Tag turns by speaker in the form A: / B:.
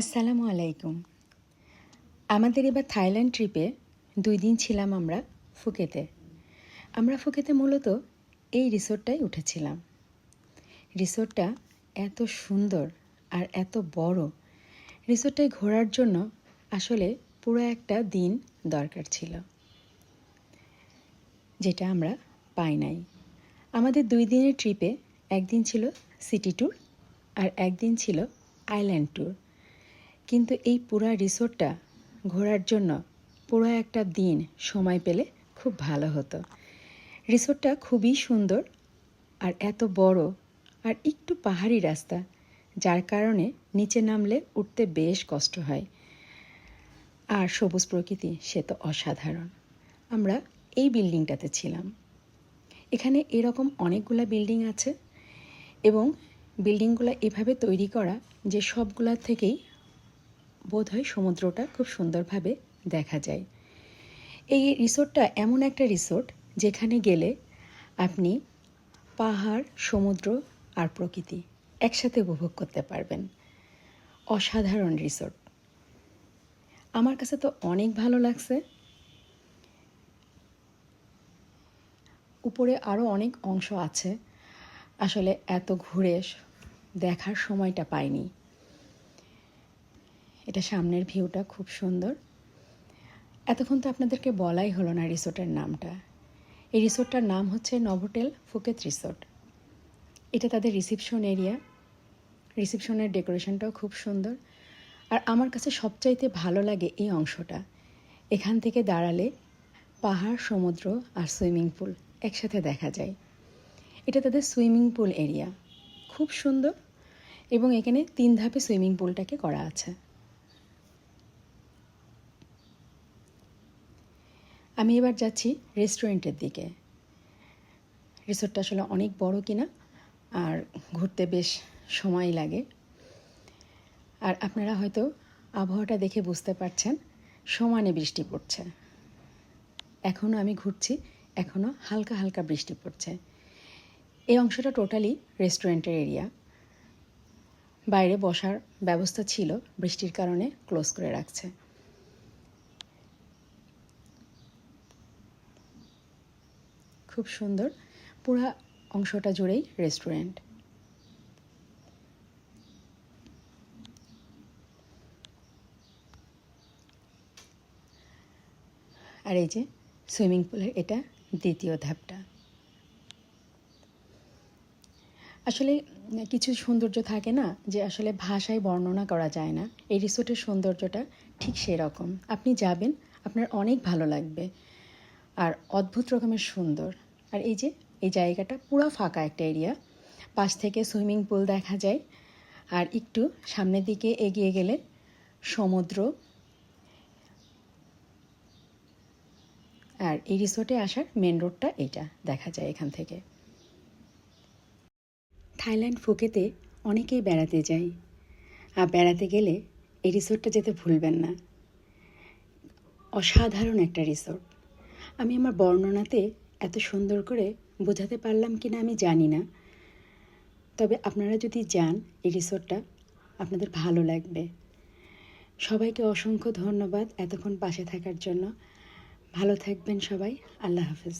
A: আসসালামু আলাইকুম। আমাদের এবার থাইল্যান্ড ট্রিপে দুই দিন ছিলাম আমরা ফুকেতে। আমরা ফুকেতে মূলত এই রিসোর্টটাই উঠেছিলাম। রিসোর্টটা এত সুন্দর আর এত বড়। রিসোর্টটায় ঘোরার জন্য আসলে পুরো একটা দিন দরকার ছিল। যেটা আমরা পাই নাই। আমাদের দুই দিনের ট্রিপে একদিন ছিল সিটি ট্যুর আর একদিন ছিল আইল্যান্ড ট্যুর। কিন্তু এই পুরা রিসোর্টটা ঘোরার জন্য পুরো একটা দিন সময় পেলে খুব ভালো হতো। রিসোর্টটা খুবই সুন্দর আর এত বড় আর একটু পাহাড়ি রাস্তা, যার কারণে নিচে নামলে উঠতে বেশ কষ্ট হয়। আর সবুজ প্রকৃতি, সে তো অসাধারণ। আমরা এই বিল্ডিংটাতে ছিলাম। এখানে এরকম অনেকগুলা বিল্ডিং আছে এবং বিল্ডিংগুলো এভাবে তৈরি করা যে সবগুলার থেকেই বোধহয় সমুদ্রটা খুব সুন্দরভাবে দেখা যায়। এই রিসোর্টটা এমন একটা রিসোর্ট যেখানে গেলে আপনি পাহাড়, সমুদ্র আর প্রকৃতি একসাথে উপভোগ করতে পারবেন। অসাধারণ রিসোর্ট। আমার কাছে তো অনেক ভালো লাগছে। উপরে আরও অনেক অংশ আছে। আসলে এত ঘুরে দেখার সময়টা পাইনি। এটা সামনের ভিউটা খুব সুন্দর। এতক্ষণ তো আপনাদেরকে বলাই হলো না রিসোর্টের নামটা। এই রিসোর্টটার নাম হচ্ছে নভোটেল ফুকেত রিসোর্ট। এটা তাদের রিসিপশন এরিয়া। রিসিপশনের ডেকোরেশনটাও খুব সুন্দর। আর আমার কাছে সবচাইতে ভালো লাগে এই অংশটা। এখান থেকে দাঁড়ালে পাহাড়, সমুদ্র আর সুইমিং পুল একসাথে দেখা যায়। এটা তাদের সুইমিং পুল এরিয়া। খুব সুন্দর এবং এখানে তিন ধাপে সুইমিং পুলটাকে করা আছে। আমি এবার যাচ্ছি রেস্টুরেন্টের দিকে। রিসোর্টটা আসলে অনেক বড় কিনা, আর ঘুরতে বেশ সময় লাগে। আর আপনারা হয়তো আবহাওয়াটা দেখে বুঝতে পারছেন, সমানে বৃষ্টি পড়ছে। এখনও আমি ঘুরছি এখনও হালকা হালকা বৃষ্টি পড়ছে। এই অংশটা টোটালি রেস্টুরেন্টের এরিয়া বাইরে বসার ব্যবস্থা ছিল, বৃষ্টির কারণে ক্লোজ করে রাখছে। খুব সুন্দর। পুরা অংশটা জুড়েই রেস্টুরেন্ট আর এই যে সুইমিং পুলের এটা দ্বিতীয় ধাপটা। আসলে কিছু সৌন্দর্য থাকে না যে আসলে ভাষায় বর্ণনা করা যায় না। এই রিসোর্টের সৌন্দর্যটা ঠিক সেরকম। আপনি যাবেন, আপনার অনেক ভালো লাগবে। আর অদ্ভুত রকমের সুন্দর। আর এই যে, এই জায়গাটা পুরো ফাঁকা একটা এরিয়া পাশ থেকে সুইমিং পুল দেখা যায়। আর একটু সামনের দিকে এগিয়ে গেলে সমুদ্র। আর এই রিসোর্টে আসার মেন রোডটা এইটা দেখা যায় এখান থেকে। থাইল্যান্ড ফুকেতে অনেকেই বেড়াতে যায়। আর বেড়াতে গেলে এই রিসোর্টটা যেতে ভুলবেন না। অসাধারণ একটা রিসোর্ট আমি আমার বর্ণনাতে এত সুন্দর করে বোঝাতে পারলাম কি না আমি জানি না। তবে আপনারা যদি যান এই রিসোর্টটা, আপনাদের ভালো লাগবে। সবাইকে অসংখ্য ধন্যবাদ এতক্ষণ পাশে থাকার জন্য। ভালো থাকবেন সবাই। আল্লাহ হাফেজ।